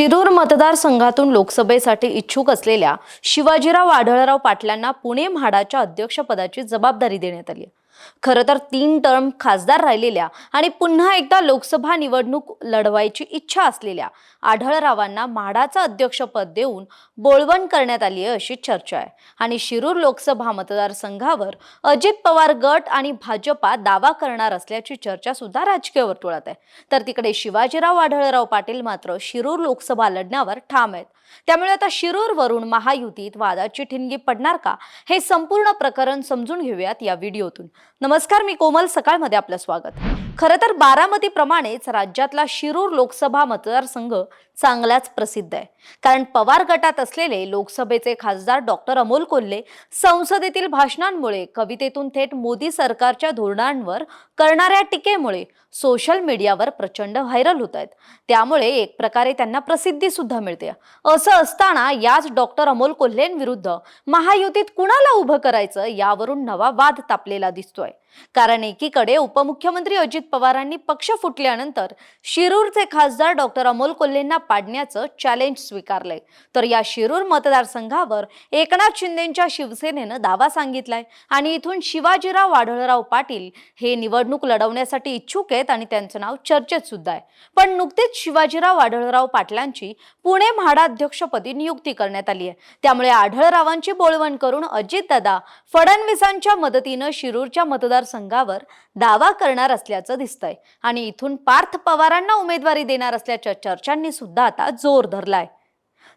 शिरूर मतदारसंघातून लोकसभेसाठी इच्छुक असलेल्या शिवाजीराव आढळराव पाटलांना पुणे म्हाडाच्या अध्यक्षपदाची जबाबदारी देण्यात आली आहे. खरं तर तीन टर्म खासदार राहिलेल्या आणि पुन्हा एकदा लोकसभा निवडणूक लढवायची इच्छा असलेल्या आढळरावांना म्हाडाचं अध्यक्षपद देऊन बोळवण करण्यात आली आहे अशी चर्चा आहे. आणि शिरूर लोकसभा मतदारसंघावर अजित पवार गट आणि भाजपा दावा करणार असल्याची चर्चा सुद्धा राजकीय वर्तुळात आहे. तर तिकडे शिवाजीराव आढळराव पाटील मात्र शिरूर लोकसभा लढण्यावर ठाम आहेत. त्यामुळे आता शिरूरवरून महायुतीत वादाची ठिणगी पडणार का? हे संपूर्ण प्रकरण समजून घेऊयात या व्हिडिओतून. नमस्कार मी कोमल. सकाळमध्ये आपलं स्वागत. खरं तर बारामतीप्रमाणेच राज्यातला शिरूर लोकसभा मतदारसंघ चांगलाच प्रसिद्ध आहे. कारण पवार गटात असलेले लोकसभेचे खासदार डॉक्टर अमोल कोल्हे संसदेतील भाषणांमुळे कवितेतून थेट मोदी सरकारच्या धोरणांवर करणाऱ्या टीकेमुळे सोशल मीडियावर प्रचंड व्हायरल होत आहेत. त्यामुळे एक प्रकारे त्यांना प्रसिद्धी सुद्धा मिळते. असं असताना याच डॉक्टर अमोल कोल्हेंविरुद्ध महायुतीत कुणाला उभं करायचं यावरून नवा वाद तापलेला दिसतोय. कारण एकीकडे उपमुख्यमंत्री अजित पवारांनी पक्ष फुटल्यानंतर शिरूरचे खासदार डॉक्टर अमोल कोल्हेंना पाडण्याचं चॅलेंज स्वीकारलंय. तर या शिरूर मतदारसंघावर एकनाथ शिंदेच्या शिवसेनेनं दावा सांगितलाय आणि इथून शिवाजीराव वाढळराव पाटील हे निवडणूक लढवण्यासाठी इच्छुक आहेत आणि त्यांचं नाव चर्चेत सुद्धा आहे. पण नुकतीच शिवाजीराव वाढळराव पाटलांची पुणे म्हाडाध्यक्षपदी नियुक्ती करण्यात आली आहे. त्यामुळे आढळरावांची बोलवण करून अजितदादा फडणवीसांच्या मदतीनं शिरूरच्या मतदार मतदारसंघावर दावा करणार असल्याचं दिसतंय. आणि इथून पार्थ पवारांना उमेदवारी देणार असल्याच्या चर्चांनी सुद्धा आता जोर धरलाय.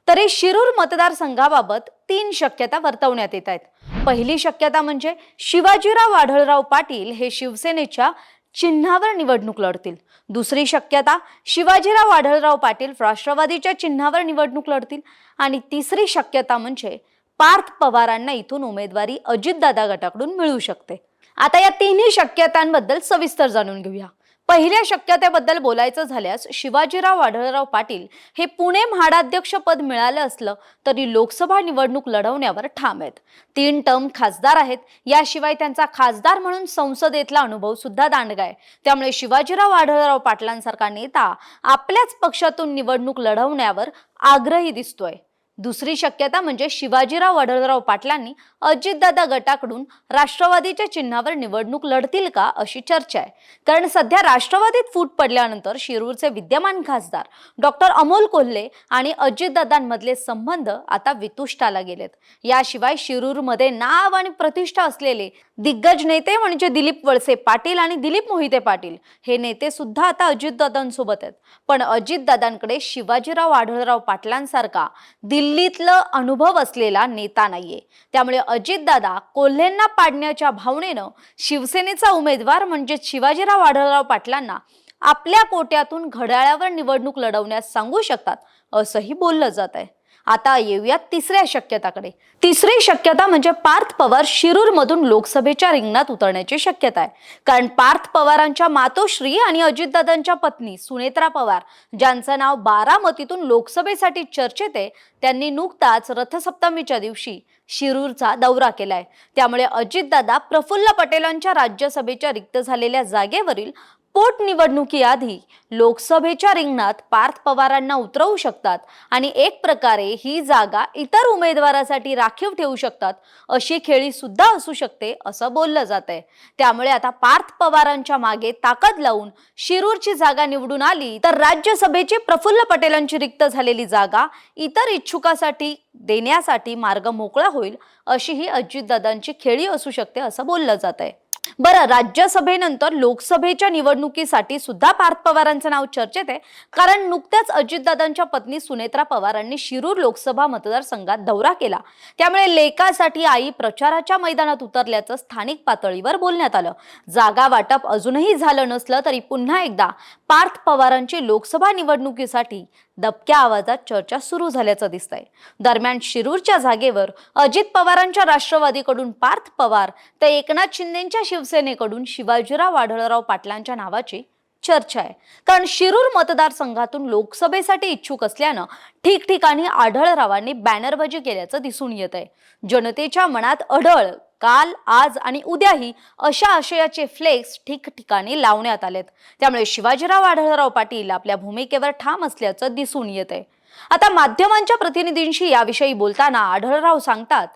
तरी शिरूर मतदारसंघाबाबत तीन शक्यता वर्तवण्यात येत आहेत. पहिली शक्यता म्हणजे शिवाजीराव आढळराव पाटील हे शिवसेनेच्या चिन्हावर निवडणूक लढतील. दुसरी शक्यता शिवाजीराव आढळराव पाटील राष्ट्रवादीच्या चिन्हावर निवडणूक लढतील. आणि तिसरी शक्यता म्हणजे पार्थ पवारांना इथून उमेदवारी अजितदादा गटाकडून मिळू शकते. आता या तिन्ही शक्यतांबद्दल सविस्तर जाणून घेऊया. पहिल्या शक्यतेबद्दल बोलायचं झाल्यास शिवाजीराव आढळराव पाटील हे पुणे म्हाडाध्यक्ष पद मिळालं असलं तरी लोकसभा निवडणूक लढवण्यावर ठाम आहेत. तीन टर्म खासदार आहेत. याशिवाय त्यांचा खासदार म्हणून संसदेतला अनुभव सुद्धा दांडगा आहे. त्यामुळे शिवाजीराव आढळराव पाटलांसारखा नेता आपल्याच पक्षातून निवडणूक लढवण्यावर आग्रही दिसतोय. दुसरी शक्यता म्हणजे शिवाजीराव आढळराव पाटलांनी अजितदादा गटाकडून राष्ट्रवादीच्या चिन्हावर निवडणूक लढतील का अशी चर्चा आहे. कारण सध्या राष्ट्रवादीत फूट पडल्यानंतर शिरूरचे विद्यमान खासदार डॉक्टर अमोल कोल्हे आणि अजितदादांमधले संबंध आता वितुष्टाला गेलेत. याशिवाय शिरूरमध्ये नाव आणि प्रतिष्ठा असलेले दिग्गज नेते म्हणजे दिलीप वळसे पाटील आणि दिलीप मोहिते पाटील हे नेते सुद्धा आता अजितदादांसोबत आहेत. पण अजितदादांकडे शिवाजीराव आढळराव पाटलांसारखा दिलीप दिल्लीतलं अनुभव असलेला नेता नाहीये. त्यामुळे अजितदादा कोल्हेंना पाडण्याच्या भावनेनं शिवसेनेचा उमेदवार म्हणजे शिवाजीराव आढळराव पाटलांना आपल्या कोट्यातून घड्याळावर निवडणूक लढवण्यास सांगू शकतात असंही बोललं जात आहे आता येऊयात तिसऱ्या शक्यताकडे. तिसरी शक्यता म्हणजे पार्थ पवार शिरूरमधून लोकसभेच्या रिंगणात उतरण्याची शक्यता आहे. कारण पार्थ पवारांच्या मातोश्री आणि अजितदादांच्या पत्नी सुनेत्रा पवार ज्यांचं नाव बारामतीतून लोकसभेसाठी चर्चेत आहे त्यांनी नुकताच रथसप्तमीच्या दिवशी शिरूरचा दौरा केलाय. त्यामुळे अजितदादा प्रफुल्ल पटेलांच्या राज्यसभेच्या रिक्त झालेल्या जागेवरील पोटनिवडणुकीआधी लोकसभेच्या रिंगणात पार्थ पवारांना उतरवू शकतात आणि एक प्रकारे ही जागा इतर उमेदवारासाठी राखीव ठेवू शकतात अशी खेळी सुद्धा असू शकते असं बोललं जात आहे त्यामुळे आता पार्थ पवारांच्या मागे ताकद लावून शिरूरची जागा निवडून आली तर राज्यसभेची प्रफुल्ल पटेलांची रिक्त झालेली जागा इतर इच्छुकासाठी देण्यासाठी मार्ग मोकळा होईल अशी ही अजितदादांची खेळी असू शकते असं बोललं जात आहे बरं राज्यसभेनंतर लोकसभेच्या निवडणुकीसाठी सुद्धा पार्थ पवारांचं नाव चर्चेत आहे. कारण नुकत्याच अजितदादांच्या पत्नी सुनेत्रा पवारांनी शिरूर लोकसभा मतदारसंघात दौरा केला. त्यामुळे लेकासाठी आई प्रचाराच्या मैदानात उतरल्याचं स्थानिक पातळीवर बोलण्यात आलं. जागा वाटप अजूनही झालं नसलं तरी पुन्हा एकदा पार्थ पवारांची लोकसभा निवडणुकीसाठी दबक्या आवाजात चर्चा सुरू झाल्याचं दिसतंय. दरम्यान शिरूरच्या जागेवर अजित पवारांच्या राष्ट्रवादीकडून पार्थ पवार तर एकनाथ शिंदेच्या शिवसेनेकडून शिवाजीराव आढळराव पाटलांच्या नावाची चर्चा आहे. कारण शिरूर मतदारसंघातून लोकसभेसाठी इच्छुक असल्यानं ठिकठिकाणी आढळरावांनी बॅनरबाजी केल्याचं दिसून येत आहे. जनतेच्या मनात अढळ काल आज आणि उद्याही अशा आशयाचे फ्लेक्स ठिकठिकाणी लावण्यात आलेत. त्यामुळे शिवाजीराव आढळराव पाटील आपल्या भूमिकेवर ठाम असल्याचं दिसून येत आहे. आता माध्यमांच्या प्रतिनिधींशी याविषयी बोलताना आढळराव सांगतात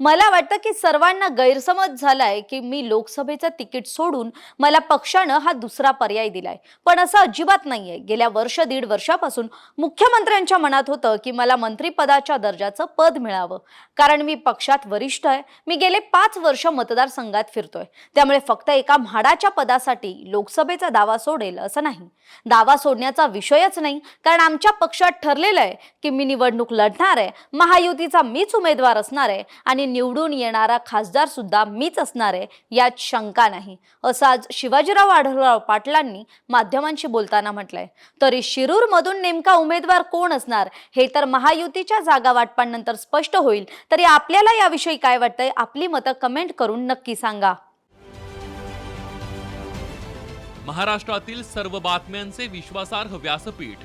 मला वाटतं की सर्वांना गैरसमज झालाय की मी लोकसभेचं तिकीट सोडून मला पक्षानं हा दुसरा पर्याय दिलाय. पण असं अजिबात नाहीये. गेल्या वर्ष दीड वर्षापासून मुख्यमंत्र्यांच्या मनात होतं की मला मंत्रिपदाच्या दर्जाचं पद मिळावं. कारण मी पक्षात वरिष्ठ आहे. मी गेले पाच वर्ष मतदारसंघात फिरतोय. त्यामुळे फक्त एका म्हाडाच्या पदासाठी लोकसभेचा दावा सोडेल असं नाही. दावा सोडण्याचा विषयच नाही. कारण आमच्या पक्षात ठरलेलं आहे की मी निवडणूक लढणार आहे. महायुतीचा मीच उमेदवार असणार आहे. आणि आणि निवडून येणारा खासदार सुद्धा मीच असणार आहे यात शंका नाही. असं आज शिवाजीराव आढळराव पाटलांनी माध्यमांशी बोलताना म्हटलंय. तरी शिरूर मधून नेमका उमेदवार कोण असणार? हे तर महायुतीच्या जागा वाटपानंतर स्पष्ट होईल. तरी आपल्याला याविषयी काय वाटतंय? आपली मतं कमेंट करून नक्की सांगा. महाराष्ट्रातील सर्व बातम्यांचे विश्वासार्ह व्यासपीठ.